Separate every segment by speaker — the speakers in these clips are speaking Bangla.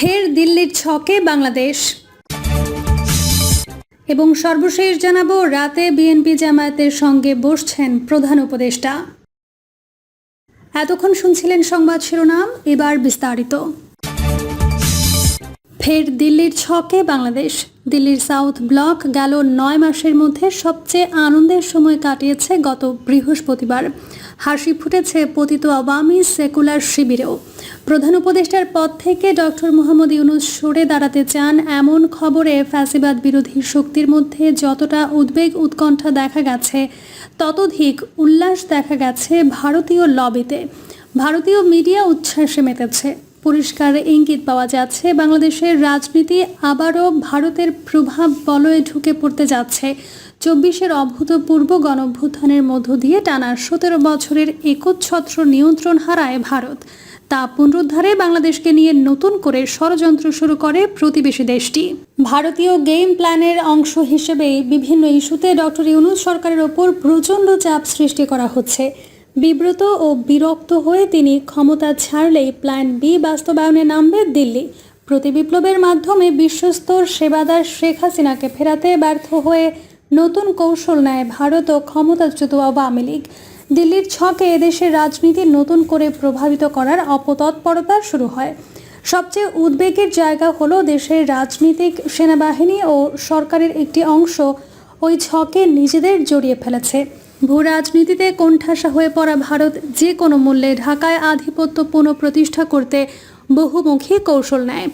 Speaker 1: ফের দিল্লির ছকে বাংলাদেশ। এবং সর্বশেষ জানাব, রাতে বিএনপি জামায়াতের সঙ্গে বসছেন প্রধান উপদেষ্টা। এতক্ষণ শুনছিলেন সংবাদ শিরোনাম, এবার বিস্তারিত। ফের দিল্লির ছকে বাংলাদেশ। দিল্লির সাউথ ব্লক গেল নয় মাসের মধ্যে সবচেয়ে আনন্দের সময় কাটিয়েছে গত বৃহস্পতিবার। হাসি ফুটেছে পতিত আওয়ামী সেকুলার শিবিরেও। প্রধান উপদেষ্টার পদ থেকে ডক্টর মোহাম্মদ ইউনুস সরে দাঁড়াতে চান এমন খবরে ফ্যাসিবাদ বিরোধী শক্তির মধ্যে যতটা উদ্বেগ উৎকণ্ঠা দেখা গেছে, ততোধিক উল্লাস দেখা গেছে ভারতীয় লবিতে। ভারতীয় মিডিয়া উচ্ছ্বাসে মেতেছে। পরিষ্কার ইঙ্গিত পাওয়া যাচ্ছে, বাংলাদেশের রাজনীতি আবারও ভারতের প্রভাব বলয়ে ঢুকে পড়তে যাচ্ছে। চব্বিশের অভূতপূর্ব গণভ্যুত্থানের মধ্য দিয়ে টানা সতেরো বছরের একচ্ছত্র নিয়ন্ত্রণ হারায় ভারত। তা পুনরুদ্ধারে বাংলাদেশকে নিয়ে নতুন করে ষড়যন্ত্র শুরু করে প্রতিবেশী দেশটি। ভারতীয় গেম প্ল্যানের অংশ হিসেবে বিভিন্ন ইস্যুতে ডক্টর ইউনুস সরকারের ওপর প্রচণ্ড চাপ সৃষ্টি করা হচ্ছে। বিব্রত ও বিরক্ত হয়ে তিনি ক্ষমতা ছাড়লেই প্ল্যান বি বাস্তবায়নে নামবে দিল্লি। প্রতিবিপ্লবের মাধ্যমে বিশ্বস্তর সেবাদার শেখ হাসিনাকে ফেরাতে ব্যর্থ হয়ে নতুন কৌশল নেয় ভারত ও ক্ষমতাচ্যুত আওয়ামী লীগ। দিল্লির ছকে এদেশের রাজনীতি নতুন করে প্রভাবিত করার অপতৎপরতা শুরু হয়। সবচেয়ে উদ্বেগের জায়গা হলো দেশের রাজনীতিক সেনাবাহিনী ও সরকারের একটি অংশ ওই ছকে নিজেদের জড়িয়ে ফেলেছে। ভূ রাজনীতিতে কোণঠাসা হয়ে পড়া ভারত যে কোনো মূল্যে ঢাকায় আধিপত্য পুনঃপ্রতিষ্ঠা করতে বহুমুখী কৌশল নেয়।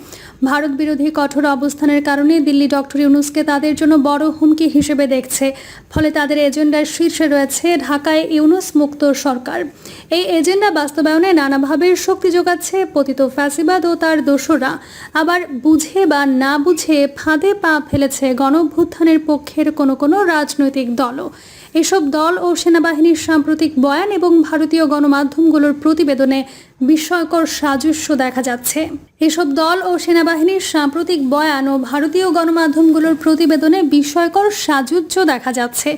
Speaker 1: ভারত বিরোধী কঠোর অবস্থানের কারণে দিল্লি ডক্টর ইউনুসকে তাদের জন্য বড় হুমকি হিসেবে দেখছে। ফলে তাদের এজেন্ডার শীর্ষে রয়েছে ঢাকায় ইউনুস মুক্ত সরকার। এই এজেন্ডা বাস্তবায়নে নানাভাবে শক্তি যোগাচ্ছে পতিত ফ্যাসিবাদ ও তার দোসররা। আবার বুঝে বা না বুঝে ফাঁদে পা ফেলেছে গণভ্যুত্থানের পক্ষের কোনো কোনো রাজনৈতিক দলও। এসব দল ও সেনাবাহিনীর সাম্প্রতিক বয়ান এবং ভারতীয় গণমাধ্যমগুলোর প্রতিবেদনে বিস্ময়কর সাজস্য দেখা যাচ্ছে। এসব দল ও সেনাবাহিনীর সাম্প্রতিক বয়ান ও ভারতীয় গণমাধ্যমগুলোর প্রতিবেদনে বিস্ময়কর সাজুজ্য দেখা যাচ্ছে।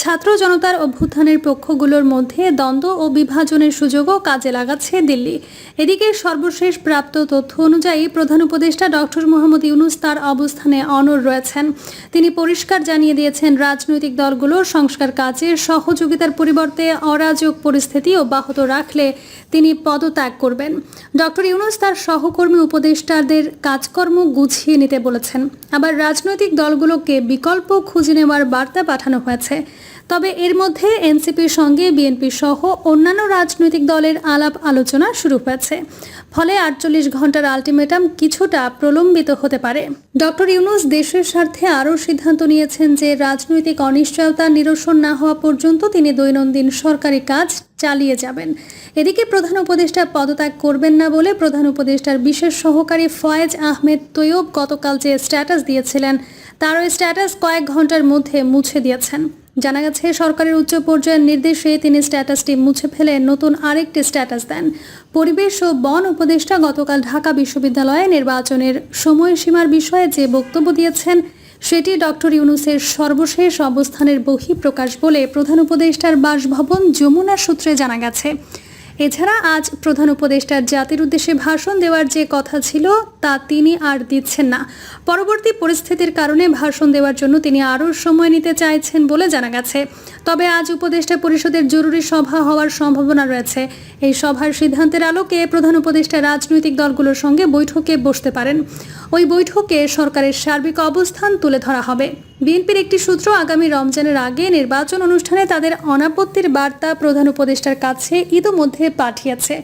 Speaker 1: ছাত্র জনতার অভ্যুত্থানের পক্ষগুলোর মধ্যে দ্বন্দ্ব ও বিভাজনের সুযোগও কাজে লাগাচ্ছে দিল্লি। এদিকে সর্বশেষ প্রাপ্ত তথ্য অনুযায়ী প্রধান উপদেষ্টা ডক্টর মোহাম্মদ ইউনুস তার অবস্থানে অনর রয়েছেন। তিনি পরিষ্কার জানিয়ে দিয়েছেন, রাজনৈতিক দলগুলোর সংস্কার কাজে সহযোগিতার পরিবর্তে অরাজক পরিস্থিতি অব্যাহত রাখলে তিনি পদত্যাগ করবেন। ডক্টর ইউনুস তার সহকর্মী উপদেষ্টাদের কাজকর্ম গুছিয়ে নিতে বলেছেন। আবার রাজনৈতিক দলগুলোকে বিকল্প খুঁজে নেওয়ার বার্তা পাঠানো হয়েছে। তবে এর মধ্যে এনসিপির সঙ্গে বিএনপি সহ অন্যান্য রাজনৈতিক দলের আলাপ আলোচনা শুরু হয়েছে। ফলে আটচল্লিশ ঘণ্টার আলটিমেটাম কিছুটা প্রলম্বিত হতে পারে। ডক্টর ইউনুস দেশের স্বার্থে আরও সিদ্ধান্ত নিয়েছেন যে রাজনৈতিক অনিশ্চয়তা নিরসন না হওয়া পর্যন্ত তিনি দৈনন্দিন সরকারি কাজ চালিয়ে যাবেন। এদিকে প্রধান উপদেষ্টা পদত্যাগ করবেন না বলে প্রধান উপদেষ্টার বিশেষ সহকারী ফয়েজ আহমেদ তৈয়ব গতকাল যে স্ট্যাটাস দিয়েছিলেন তার ওই স্ট্যাটাস কয়েক ঘণ্টার মধ্যে মুছে দিয়েছেন। জানা গেছে, সরকারের উচ্চ পর্যায়ের নির্দেশে তিনি স্ট্যাটাসটি মুছে ফেলে নতুন আরেকটি স্ট্যাটাস দেন। পরিবেশ ও বন উপদেষ্টা গতকাল ঢাকা বিশ্ববিদ্যালয়ে নির্বাচনের সময়সীমার বিষয়ে যে বক্তব্য দিয়েছেন, সেটি ডক্টর ইউনুসের সর্বশেষ অবস্থানের বহিঃপ্রকাশ বলে প্রধান উপদেষ্টার বাসভবন যমুনা সূত্রে জানা গেছে। এছাড়া আজ প্রধান উপদেষ্টার জাতির উদ্দেশ্যে ভাষণ দেওয়ার যে কথা ছিল, তা তিনি আর দিচ্ছেন না। পরবর্তী পরিস্থিতির কারণে ভাষণ দেওয়ার জন্য তিনি আরও সময় নিতে চাইছেন বলে জানা গেছে। তবে আজ উপদেষ্টা পরিষদের জরুরি সভা হওয়ার সম্ভাবনা রয়েছে। এই সভার সিদ্ধান্তের আলোকে প্রধান উপদেষ্টা রাজনৈতিক দলগুলোর সঙ্গে বৈঠকে বসতে পারেন। ওই বৈঠকে সরকারের সার্বিক অবস্থান তুলে ধরা হবে। বিএনপির একটি সূত্র আগামী রমজানের আগে নির্বাচন অনুষ্ঠানে তাদের অনাপত্তির বার্তা প্রধান উপদেষ্টার কাছে ইতোমধ্যে পাঠিয়েছে।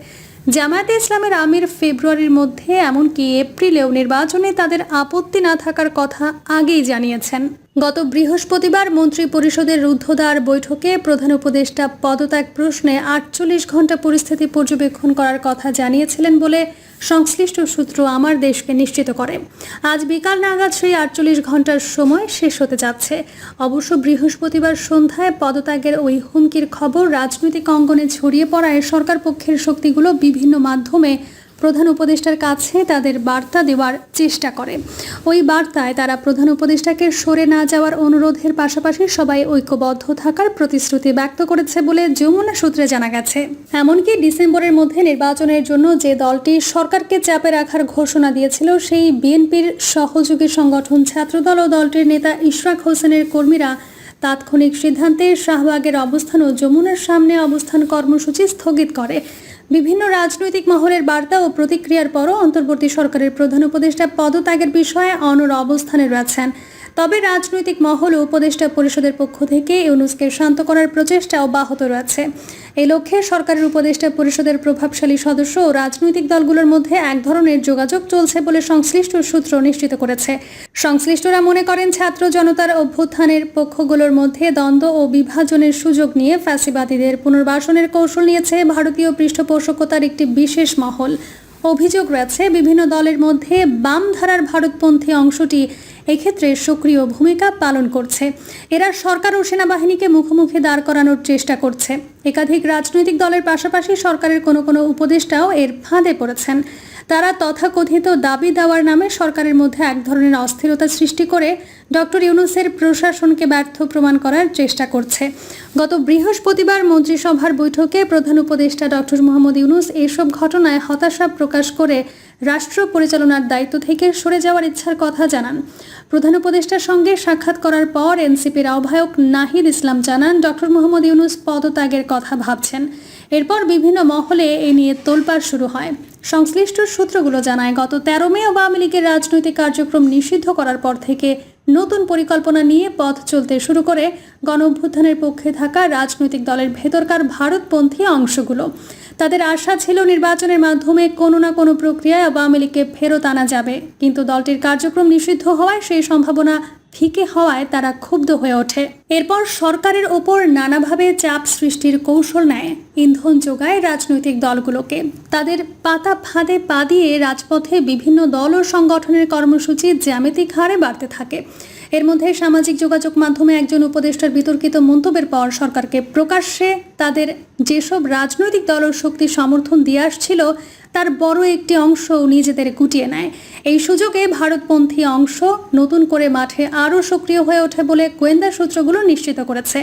Speaker 1: জামায়াতে ইসলামের আমির ফেব্রুয়ারির মধ্যে, এমনকি এপ্রিলেও নির্বাচনে তাদের আপত্তি না থাকার কথা আগেই জানিয়েছেন। গত বৃহস্পতিবার মন্ত্রী পরিষদের রুদ্ধদ্বার বৈঠকে প্রধান উপদেষ্টা পদত্যাগ প্রশ্নে আটচল্লিশ ঘণ্টা পরিস্থিতি পর্যবেক্ষণ করার কথা জানিয়েছিলেন বলে সংশ্লিষ্ট সূত্র আমার দেশকে নিশ্চিত করে। আজ বিকাল নাগাদ সেই আটচল্লিশ ঘণ্টার সময় শেষ হতে যাচ্ছে। অবশ্য বৃহস্পতিবার সন্ধ্যায় পদত্যাগের ওই হুমকির খবর রাজনৈতিক অঙ্গনে ছড়িয়ে পড়ায় সরকার পক্ষের শক্তিগুলো বিভিন্ন মাধ্যমে প্রধান উপদেষ্টার কাছে তাদের বার্তা দেওয়ার চেষ্টা করে। ওই বার্তায় তারা প্রধান উপদেষ্টাকে সরে না যাওয়ার অনুরোধের পাশাপাশি সবাই ঐক্যবদ্ধ থাকার প্রতিশ্রুতি ব্যক্ত করেছে বলে যমুনা সূত্রে জানা গেছে। এমনকি ডিসেম্বরের মধ্যে নির্বাচনের জন্য যে দলটি সরকারকে চাপে রাখার ঘোষণা দিয়েছিল, সেই বিএনপির সহযোগী সংগঠন ছাত্রদল ও দলটির নেতা ইশরাক হোসেনের কর্মীরা তাৎক্ষণিক সিদ্ধান্তে শাহবাগের অবস্থান ও যমুনার সামনে অবস্থান কর্মসূচি স্থগিত করে। বিভিন্ন রাজনৈতিক মহলের বার্তা ও প্রতিক্রিয়ার পরও অন্তর্বর্তী সরকারের প্রধান উপদেষ্টা পদত্যাগের বিষয়ে অনর অবস্থানে রয়েছেন। তবে রাজনৈতিক মহল ও উপদেষ্টা পরিষদের পক্ষ থেকে ইউনুসকে শান্ত করার প্রচেষ্টা অব্যাহত রয়েছে। এই লক্ষ্যে সরকারের উপদেষ্টা পরিষদের প্রভাবশালী সদস্য ও রাজনৈতিক দলগুলোর মধ্যে এক ধরনের যোগাযোগ চলছে বলে সংশ্লিষ্ট সূত্র নিশ্চিত করেছে। সংশ্লিষ্টরা মনে করেন, ছাত্র জনতার অভ্যুত্থানের পক্ষগুলোর মধ্যে দ্বন্দ্ব ও বিভাজনের সুযোগ নিয়ে ফ্যাসিবাদীদের পুনর্বাসনের কৌশল নিয়েছে ভারতীয় পৃষ্ঠপোষকতার একটি বিশেষ মহল। অভিযোগ রয়েছে, বিভিন্ন দলের মধ্যে বাম ধারার ভারতপন্থী অংশটি এক্ষেত্রে সক্রিয় ভূমিকা পালন করছে। এরা সরকার ও সেনাবাহিনীকে মুখোমুখি দাঁড় করানোর চেষ্টা করছে। একাধিক রাজনৈতিক দলের পাশাপাশি সরকারের কোনো কোনো উপদেষ্টাও এর ফাঁদে পড়েছেন। তারা তথাকথিত দাবি দেওয়ার নামে সরকারের মধ্যে এক ধরনের অস্থিরতা সৃষ্টি করে ডক্টর ইউনুসের প্রশাসনকে ব্যর্থ প্রমাণ করার চেষ্টা করছে। গত বৃহস্পতিবার মন্ত্রিসভার বৈঠকে প্রধান উপদেষ্টা ডক্টর মোহাম্মদ ইউনুস এসব ঘটনায় হতাশা প্রকাশ করে রাষ্ট্র পরিচালনার দায়িত্ব থেকে সরে যাওয়ার ইচ্ছার কথা জানান। প্রধান উপদেষ্টার সঙ্গে সাক্ষাৎ করার পর এনসিপির আহ্বায়ক নাহিদ ইসলাম জানান, ডক্টর মোহাম্মদ ইউনুস পদত্যাগের কথা ভাবছেন। এরপর বিভিন্ন মহলে এ নিয়ে তোলপাড় শুরু হয়। সংশ্লিষ্ট সূত্রগুলো জানায়, গত তেরো মে আওয়ামী লীগের রাজনৈতিক কার্যক্রম নিষিদ্ধ করার পর থেকে নতুন পরিকল্পনা নিয়ে পথ চলতে শুরু করে গণ অভ্যুত্থানের পক্ষে থাকা রাজনৈতিক দলের ভেতরকার ভারতপন্থী অংশগুলো। তাদের আশা ছিল নির্বাচনের মাধ্যমে কোনো না কোনো প্রক্রিয়ায় আওয়ামী লীগকে ফেরত আনা যাবে। কিন্তু দলটির কার্যক্রম নিষিদ্ধ হওয়ায় সেই সম্ভাবনা ফিকে হওয়ায় তারা ক্ষুব্ধ হয়ে ওঠে। এরপর সরকারের ওপর নানাভাবে চাপ সৃষ্টির কৌশল নেয়। ইন্ধন যোগায় রাজনৈতিক দলগুলোকে। তাদের পাতা ফাঁদে পা দিয়ে রাজপথে বিভিন্ন দল ও সংগঠনের কর্মসূচি জ্যামিতিক হারে বাড়তে থাকে। এর মধ্যে সামাজিক যোগাযোগ মাধ্যমে একজন উপদেষ্টার বিতর্কিত মন্তব্যের পর সরকারকে প্রকাশ্যে তাদের যেসব রাজনৈতিক দল ও শক্তি সমর্থন দিয়ে আসছিল, তার বড় একটি অংশ নিজেদের গুটিয়ে নেয়। এই সুযোগে ভারতপন্থী অংশ নতুন করে মাঠে আরও সক্রিয় হয়ে ওঠে বলে গোয়েন্দা সূত্রগুলো নিশ্চিত করেছে।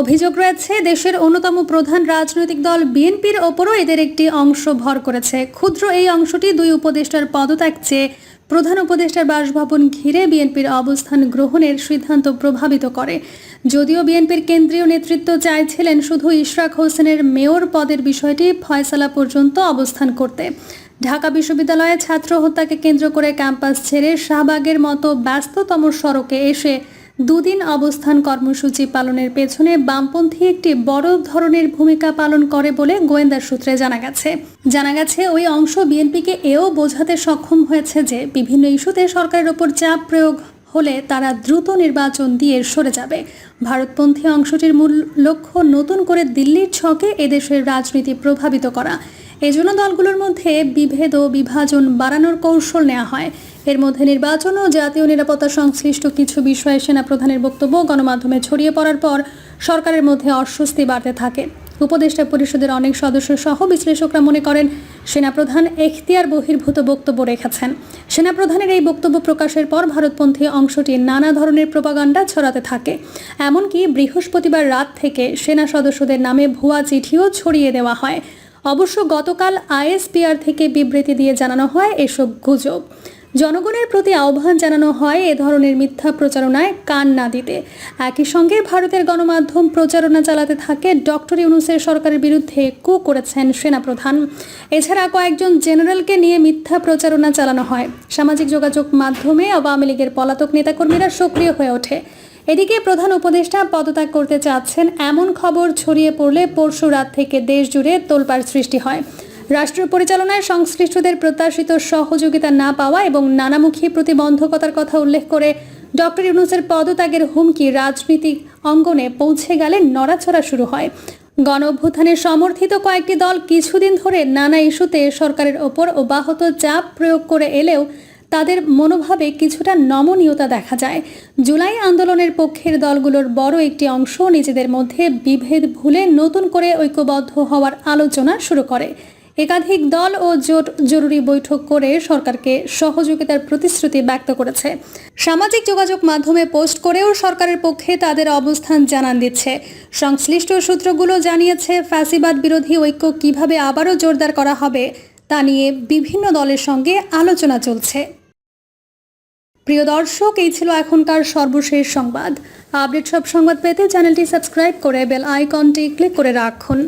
Speaker 1: অভিযোগ রয়েছে, দেশের অন্যতম প্রধান রাজনৈতিক দল বিএনপির ওপরও এদের একটি অংশ ভর করেছে। ক্ষুদ্র এই অংশটি দুই উপদেষ্টার পদত্যাগ চেয়ে প্রধান উপদেষ্টার বাসভবন ঘিরে বিএনপির অবস্থান গ্রহণের সিদ্ধান্ত প্রভাবিত করে। যদিও বিএনপির কেন্দ্রীয় নেতৃত্ব চাইছিলেন শুধু ইশরাক হোসেনের মেয়র পদের বিষয়টি ফয়সালা পর্যন্ত অবস্থান করতে। ঢাকা বিশ্ববিদ্যালয়ে ছাত্র হত্যাকে কেন্দ্র করে ক্যাম্পাস ছেড়ে শাহবাগের মতো ব্যস্ততম সড়কে এসে দুদিন অবস্থান কর্মসূচি পালনের পেছনে বামপন্থী একটি বড় ধরনের ভূমিকা পালন করে বলে গোয়েন্দা সূত্রে জানা গেছে। জানা গেছে, ওই অংশ বিএনপিকে এও বোঝাতে সক্ষম হয়েছে যে বিভিন্ন ইস্যুতে সরকারের ওপর চাপ প্রয়োগ হলে তারা দ্রুত নির্বাচন দিয়ে সরে যাবে। ভারতপন্থী অংশটির মূল লক্ষ্য নতুন করে দিল্লির ছকে এদেশের রাজনীতি প্রভাবিত করা। এজন্য দলগুলোর মধ্যে বিভেদ ও বিভাজন বাড়ানোর কৌশল নেওয়া হয়। এর মধ্যে নির্বাচন ও জাতীয় নিরাপত্তা সংশ্লিষ্ট কিছু বিষয়ে সেনাপ্রধানের বক্তব্য গণমাধ্যমে ছড়িয়ে পড়ার পর সরকারের মধ্যে অস্বস্তি বাড়তে থাকে। উপদেষ্টা পরিষদের অনেক সদস্য সহ বিশ্লেষকরা মনে করেন সেনাপ্রধান এখতিয়ার বহির্ভূত বক্তব্য রেখেছেন। সেনাপ্রধানের এই বক্তব্য প্রকাশের পর ভারতপন্থী অংশটি নানা ধরনের প্রপাগান্ডা ছড়াতে থাকে। এমনকি বৃহস্পতিবার রাত থেকে সেনা সদস্যদের নামে ভুয়া চিঠিও ছড়িয়ে দেওয়া হয়। অবশ্য গতকাল আইএসপিআর থেকে বিবৃতি দিয়ে জানানো হয় এসব গুজব। জনগণের প্রতি আহ্বান জানানো হয় এ ধরনের মিথ্যা প্রচারণায় কান না দিতে। একই সঙ্গে ভারতের গণমাধ্যম প্রচারণা চালাতে থাকে ডক্টর ইউনুসের সরকারের বিরুদ্ধে কু করেছেন সেনাপ্রধান। এছাড়া কয়েকজন জেনারেলকে নিয়ে মিথ্যা প্রচারণা চালানো হয়। সামাজিক যোগাযোগ মাধ্যমে আওয়ামী লীগের পলাতক নেতাকর্মীরা সক্রিয় হয়ে ওঠে। এদিকে প্রধান উপদেষ্টা পদত্যাগ করতে চাচ্ছেন এমন খবর ছড়িয়ে পড়লে পরশু রাত থেকে দেশ জুড়ে তোলপাড় সৃষ্টি হয়। রাষ্ট্র পরিচালনায় সংশ্লিষ্টদের প্রত্যাশিত সহযোগিতা না পাওয়া এবং নানামুখী প্রতিবন্ধকতার কথা উল্লেখ করে ডক্টর ইউনুসের পদত্যাগের হুমকি রাজনীতিক অঙ্গনে পৌঁছে গেলে নড়াচড়া শুরু হয়। গণ অভ্যুত্থানের সমর্থিত কয়েকটি দল কিছুদিন ধরে নানা ইস্যুতে সরকারের ওপর অব্যাহত চাপ প্রয়োগ করে এলেও তাদের মনোভাবে কিছুটা নমনীয়তা দেখা যায়। জুলাই আন্দোলনের পক্ষের দলগুলোর বড় একটি অংশ নিজেদের মধ্যে বিভেদ ভুলে নতুন করে ঐক্যবদ্ধ হওয়ার আলোচনা শুরু করে। একাধিক দল ও জোট জরুরি বৈঠক করে সরকারকে সহযোগিতার প্রতিশ্রুতি ব্যক্ত করেছে। সামাজিক যোগাযোগ মাধ্যমে পোস্ট করেও সরকারের পক্ষে তাদের অবস্থান জানান দিচ্ছে। সংশ্লিষ্ট সূত্রগুলো জানিয়েছে, ফ্যাসিবাদ বিরোধী ঐক্য কীভাবে আবারও জোরদার করা হবে তা নিয়ে বিভিন্ন দলের সঙ্গে আলোচনা চলছে। প্রিয় দর্শক, এই ছিল এখনকার সর্বশেষ সংবাদ। আপডেট সব সংবাদ পেতে চ্যানেলটি সাবস্ক্রাইব করে বেল আইকনটি ক্লিক করে রাখুন।